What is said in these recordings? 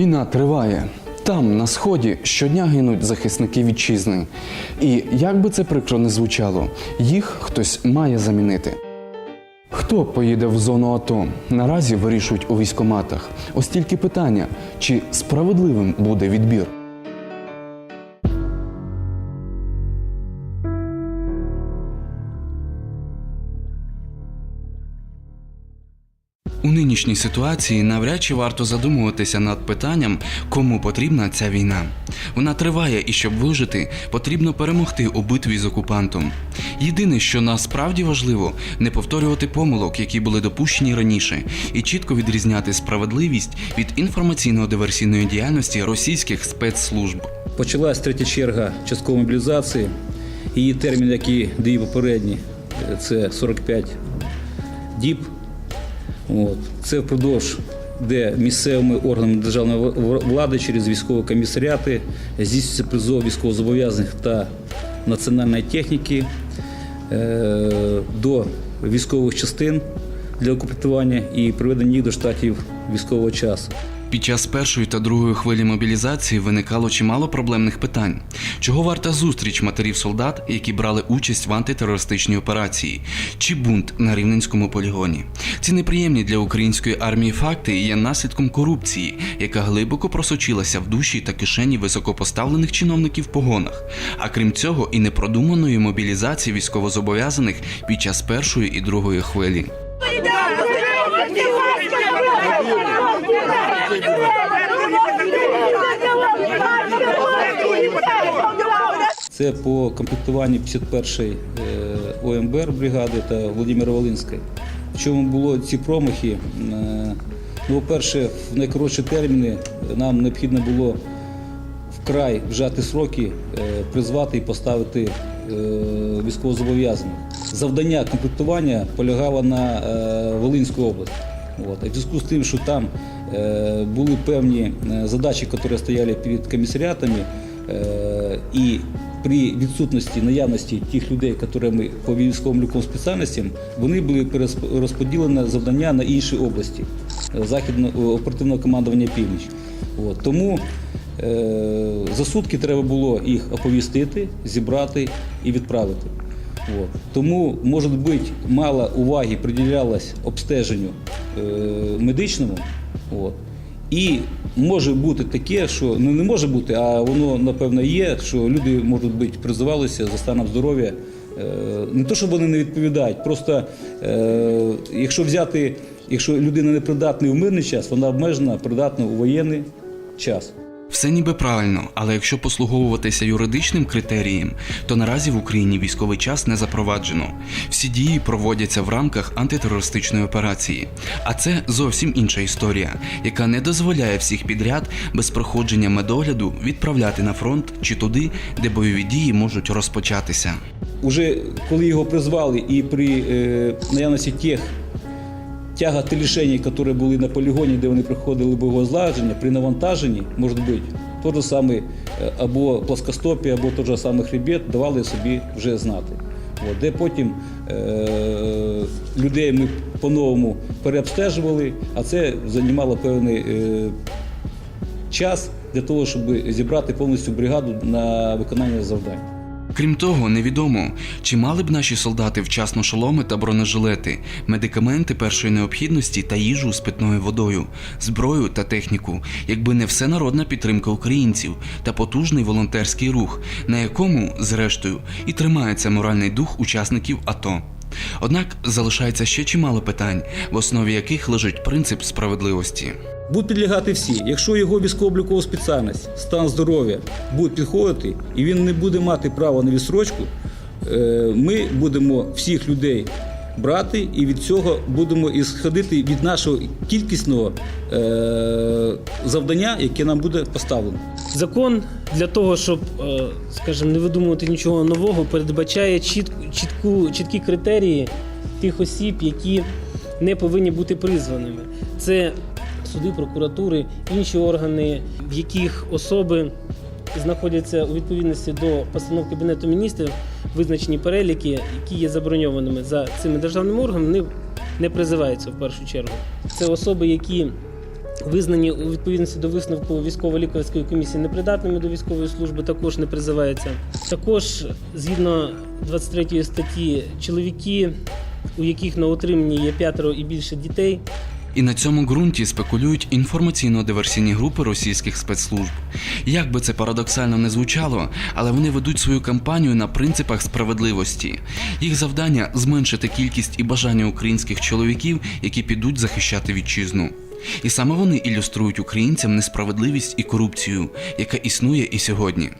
Війна триває. Там, на сході, щодня гинуть захисники вітчизни. І як би це прикро не звучало, їх хтось має замінити. Хто поїде в зону АТО? Наразі вирішують у військоматах. Ось тільки питання: чи справедливим буде відбір? Нинішній ситуації навряд чи варто задумуватися над питанням, кому потрібна ця війна. Вона триває, і щоб вижити, потрібно перемогти у битві з окупантом. Єдине, що насправді важливо, не повторювати помилок, які були допущені раніше, і чітко відрізняти справедливість від інформаційно-диверсійної діяльності російських спецслужб. Почалась третя черга часткової мобілізації. Її термін, який дві попередні, це 45 діб. От. Це впродовж, де місцевими органами державної влади через військові комісаріати здійснюється призов військовозобов'язаних та національної техніки е, до військових частин для укомплектування і приведення їх до штатів військового часу. Під час першої та другої хвилі мобілізації виникало чимало проблемних питань. Чого варта зустріч матерів солдат, які брали участь в антитерористичній операції, чи бунт на рівненському полігоні? Ці неприємні для української армії факти є наслідком корупції, яка глибоко просочилася в душі та кишені високопоставлених чиновників в погонах. А крім цього, і непродуманої мобілізації військовозобов'язаних під час першої і другої хвилі. Це по комплектуванню 51-ї е, ОМБР бригади та Володимира Волинської. В чому було ці промахи? Е, Ну, по-перше, в найкоротші терміни нам необхідно було вкрай вжати сроки, е, призвати і поставити військовозобов'язаних. Завдання комплектування полягало на Волинську область. От. В зв'язку з тим, що там були певні задачі, які стояли перед комісаріатами, і при відсутності наявності тих людей, якими по військовим ліком спеціальностям, вони були розподілені завдання на інші області е, західного оперативного командування Північ. От. Тому е, за сутки треба було їх оповістити, зібрати і відправити. От. Тому, може бути, мало уваги приділялось обстеженню е, медичному. От. І може бути таке, що ну не може бути, а воно напевно є, що люди можуть бути призивалися за станом здоров'я. Е, не то, щоб вони не відповідають, просто е, якщо взяти, якщо людина не придатна в мирний час, вона обмежена придатна у воєнний час. Все ніби правильно, але якщо послуговуватися юридичним критерієм, то наразі в Україні військовий час не запроваджено. Всі дії проводяться в рамках антитерористичної операції. А це зовсім інша історія, яка не дозволяє всіх підряд без проходження медогляду відправляти на фронт чи туди, де бойові дії можуть розпочатися. Уже коли його призвали і при е, наявності тих тягот і лишень, які були на полігоні, де вони проходили бойове злагодження, при навантаженні, може бути, той же самий е, або плоскостопі, або той же самий хребет давали собі вже знати. От, де потім е, людей ми по-новому переобстежували, а це займало певний е, час для того, щоб зібрати повністю бригаду на виконання завдань. Крім того, невідомо, чи мали б наші солдати вчасно шоломи та бронежилети, медикаменти першої необхідності та їжу з питною водою, зброю та техніку, якби не всенародна підтримка українців та потужний волонтерський рух, на якому, зрештою, і тримається моральний дух учасників АТО. Однак залишається ще чимало питань, в основі яких лежить принцип справедливості. Будуть підлягати всі. Якщо його військово-облікова спеціальність, стан здоров'я буде підходити і він не буде мати права на відсрочку, е, ми будемо всіх людей брати і від цього будемо ісходити від нашого кількісного е, завдання, яке нам буде поставлено. Закон для того, щоб, е, скажімо, не видумувати нічого нового, передбачає чіт, чітку, чіткі критерії тих осіб, які не повинні бути призваними. Це суди, прокуратури, інші органи, в яких особи знаходяться у відповідності до постанов Кабінету міністрів, визначені переліки, які є заброньованими за цими державними органами, не призиваються в першу чергу. Це особи, які Визнані у відповідності до висновку військово-лікарської комісії непридатними до військової служби також не призиваються. Також згідно 23 статті чоловіки, у яких на утриманні є п'ятеро і більше дітей, І на цьому ґрунті спекулюють інформаційно-диверсійні групи російських спецслужб. Як би це парадоксально не звучало, але вони ведуть свою кампанію на принципах справедливості. Їх завдання зменшити кількість і бажання українських чоловіків, які підуть захищати вітчизну. І саме вони ілюструють українцям несправедливість і корупцію, яка існує і сьогодні.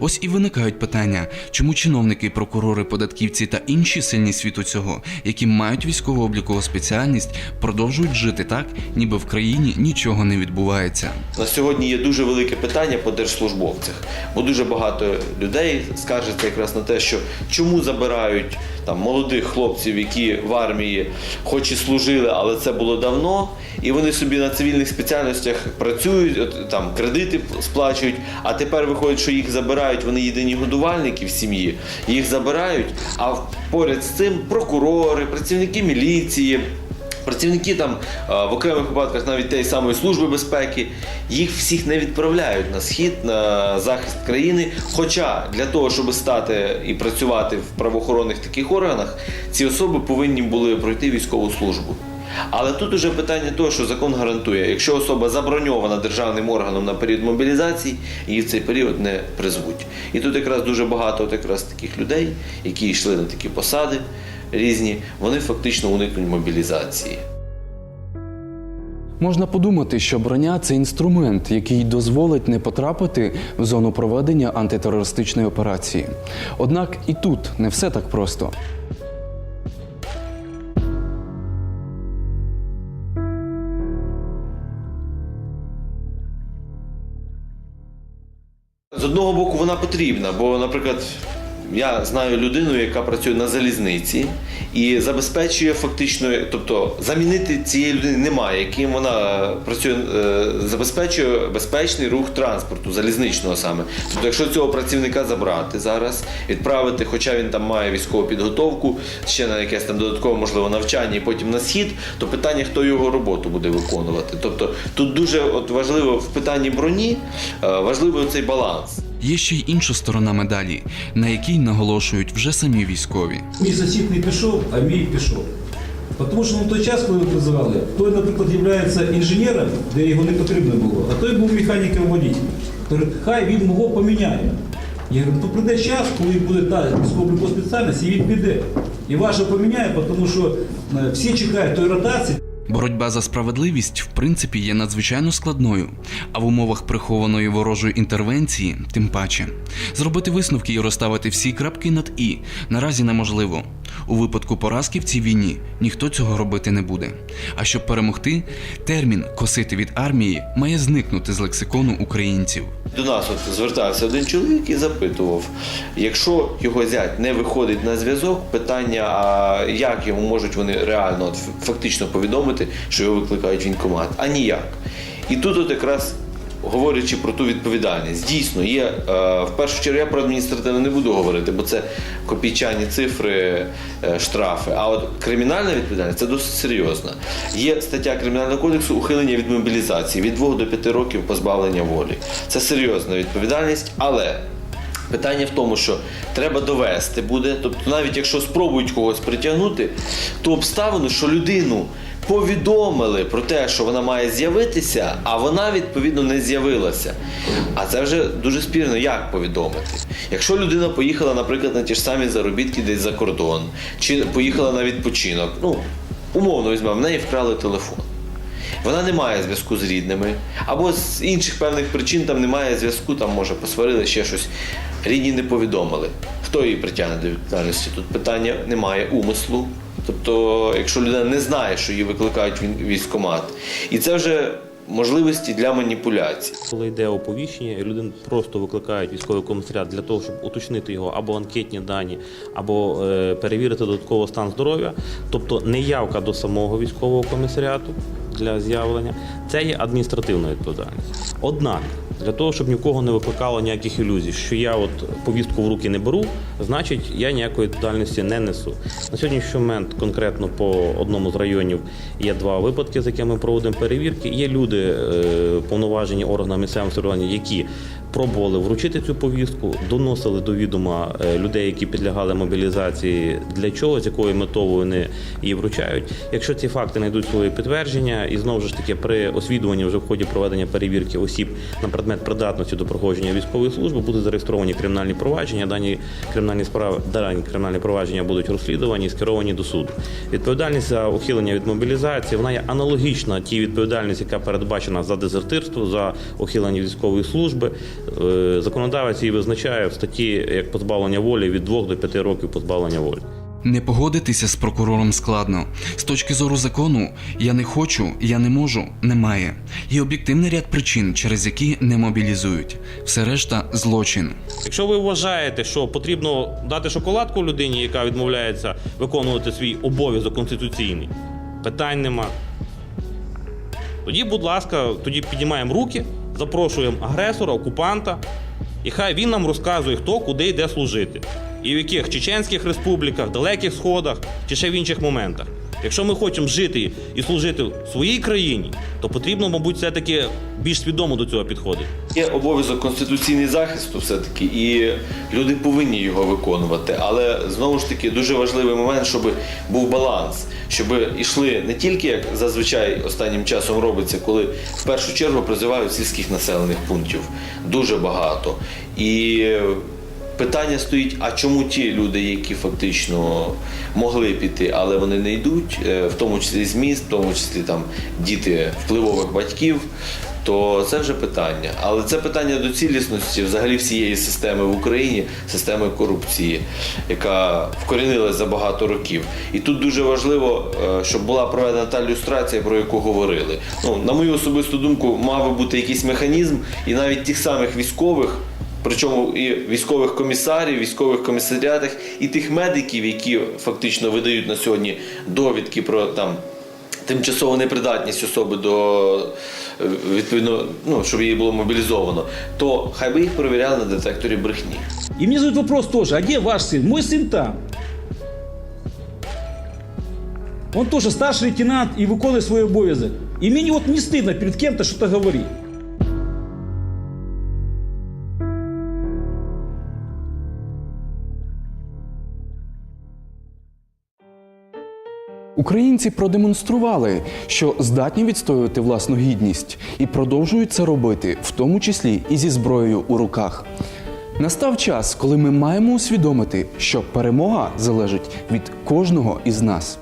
Ось і виникають питання, чому чиновники, прокурори, податківці та інші сильні світу цього, які мають військово-облікову спеціальність, продовжують жити так, ніби в країні нічого не відбувається. На сьогодні є дуже велике питання по держслужбовцях, бо дуже багато людей скаржаться якраз на те, що чому забирають там молодих хлопців, які в армії, хоч і служили, але це було давно, і вони собі на цивільних спеціальностях працюють, там кредити сплачують, а тепер виходить, що їх забирають, вони єдині годувальники в сім'ї, їх забирають, а поряд з цим прокурори, працівники міліції. Працівники там в окремих випадках навіть тієї самої служби безпеки, їх всіх не відправляють на схід, на захист країни. Хоча для того, щоб стати і працювати в правоохоронних таких органах, ці особи повинні були пройти військову службу. Але тут уже питання того, що закон гарантує, якщо особа заброньована державним органом на період мобілізації, її в цей період не призвуть. І тут якраз дуже багато от якраз таких людей, які йшли на такі посади різні, вони фактично уникнуть мобілізації. Можна подумати, що броня це інструмент, який дозволить не потрапити в зону проведення антитерористичної операції. Однак і тут не все так просто. З одного боку, вона потрібна, бо, наприклад, я знаю людину, яка працює на залізниці і забезпечує фактично, тобто замінити цієї людини немає, яким вона працює, е, забезпечує безпечний рух транспорту, залізничного саме. Тобто, якщо цього працівника забрати зараз, відправити, хоча він там має військову підготовку, ще на якесь там додаткове можливо навчання і потім на схід, то питання, хто його роботу буде виконувати. Тобто тут дуже от важливо в питанні броні, е, важливий цей баланс. Є ще й інша сторона медалі, на якій наголошують вже самі військові. Мій сусід не пішов, а мій пішов. Тому що на той час, коли ви призивали, той, наприклад, є інженером, де його не потрібно було, а той був механіком водій. Хай він мого поміняє. Я говорю, то прийде час, коли буде та військово спеціальність, і він піде. І ваше поміняє, тому що е, всі чекають той ротації. Боротьба за справедливість в принципі є надзвичайно складною, а в умовах прихованої ворожої інтервенції тим паче. Зробити висновки і розставити всі крапки над і наразі неможливо. У випадку поразки в цій війні ніхто цього робити не буде. А щоб перемогти, термін косити від армії має зникнути з лексикону українців. До нас от звертався один чоловік і запитував, якщо його зять не виходить на зв'язок, питання, а як йому можуть вони реально от, фактично повідомити, що його викликають в військкомат? А ніяк. І тут от якраз. Говорячи про ту відповідальність, дійсно є е, в першу чергу я про адміністративне не буду говорити, бо це копійчані цифри, е, штрафи. А от кримінальна відповідальність це досить серйозна. Є стаття кримінального кодексу ухилення від мобілізації від 2 до 5 років позбавлення волі. Це серйозна відповідальність, але Питання в тому, що треба довести буде, тобто навіть якщо спробують когось притягнути, то обставину, що людину повідомили про те, що вона має з'явитися, а вона відповідно не з'явилася. А це вже дуже спірно, як повідомити. Якщо людина поїхала, наприклад, на ті ж самі заробітки десь за кордон, чи поїхала на відпочинок, ну умовно візьмемо, в неї вкрали телефон. Вона не має зв'язку з рідними, або з інших певних причин там немає зв'язку, там може посварили ще щось. Рідні не повідомили. Хто її притягне до відповідальності? Тут питання немає умислу. Тобто, якщо людина не знає, що її викликають військкомат, і це вже можливості для маніпуляцій. Коли йде оповіщення, людину просто викликають військовий комісаріат для того, щоб уточнити його або анкетні дані, або е, перевірити додатково стан здоров'я, тобто неявка до самого військового комісаріату для з'явлення, це є адміністративна відповідальність. Однак, для того, щоб нікого не викликало ніяких ілюзій, що я от повістку в руки не беру, значить я ніякої відповідальності не несу. На сьогоднішній момент конкретно по одному з районів є два випадки, з якими ми проводимо перевірки. Є люди, е, повноважені органами місцевого самоврядування, які пробували вручити цю повістку, доносили до відома е, людей, які підлягали мобілізації, для чого, з якою метою вони її вручають. Якщо ці факти знайдуть своє підтвердження, і знову ж таки при освідуванні вже в ході проведення перевірки осіб на предмет придатності до проходження військової служби будуть зареєстровані кримінальні провадження. Дані кримінальні справи дані кримінальні провадження будуть розслідувані і скеровані до суду. Відповідальність за ухилення від мобілізації вона є аналогічна тій відповідальності, яка передбачена за дезертирство, за ухилення військової служби. Е, Законодавець її визначає в статті як позбавлення волі від 2 до 5 років позбавлення волі. Не погодитися з прокурором складно. З точки зору закону, я не хочу, я не можу, немає. Є об'єктивний ряд причин, через які не мобілізують. Все решта злочин. Якщо ви вважаєте, що потрібно дати шоколадку людині, яка відмовляється виконувати свій обов'язок конституційний, питань нема. Тоді, будь ласка, тоді піднімаємо руки, запрошуємо агресора, окупанта, і хай він нам розказує, хто куди йде служити. І в яких чеченських республіках, далеких сходах чи ще в інших моментах. Якщо ми хочемо жити і служити в своїй країні, то потрібно, мабуть, все-таки більш свідомо до цього підходити. Є обов'язок конституційний захисту, все-таки, і люди повинні його виконувати. Але знову ж таки дуже важливий момент, щоб був баланс, щоб йшли не тільки як зазвичай останнім часом робиться, коли в першу чергу призивають сільських населених пунктів дуже багато. І Питання стоїть: а чому ті люди, які фактично могли піти, але вони не йдуть, е, в тому числі з міст, в тому числі там діти впливових батьків, то це вже питання. Але це питання до цілісності взагалі всієї системи в Україні, системи корупції, яка вкорінилась за багато років. І тут дуже важливо, е, щоб була проведена та люстрація, про яку говорили. Ну, на мою особисту думку, мав би бути якийсь механізм, і навіть тих самих військових Причому і військових комісарів, військових комісаріатах, і тих медиків, які фактично видають на сьогодні довідки про там тимчасову непридатність особи до е, відповідно, ну щоб її було мобілізовано, то хай би їх перевіряли на детекторі брехні. И мне задают вопрос тоже, а где ваш сын? Мой сын там. Он тоже старший лейтенант и выполняет свой обовязок. И мне вот не стыдно перед кем-то что-то говорить. Українці продемонстрували, що здатні відстоювати власну гідність і продовжують це робити, в тому числі і зі зброєю у руках. Настав час, коли ми маємо усвідомити, що перемога залежить від кожного із нас.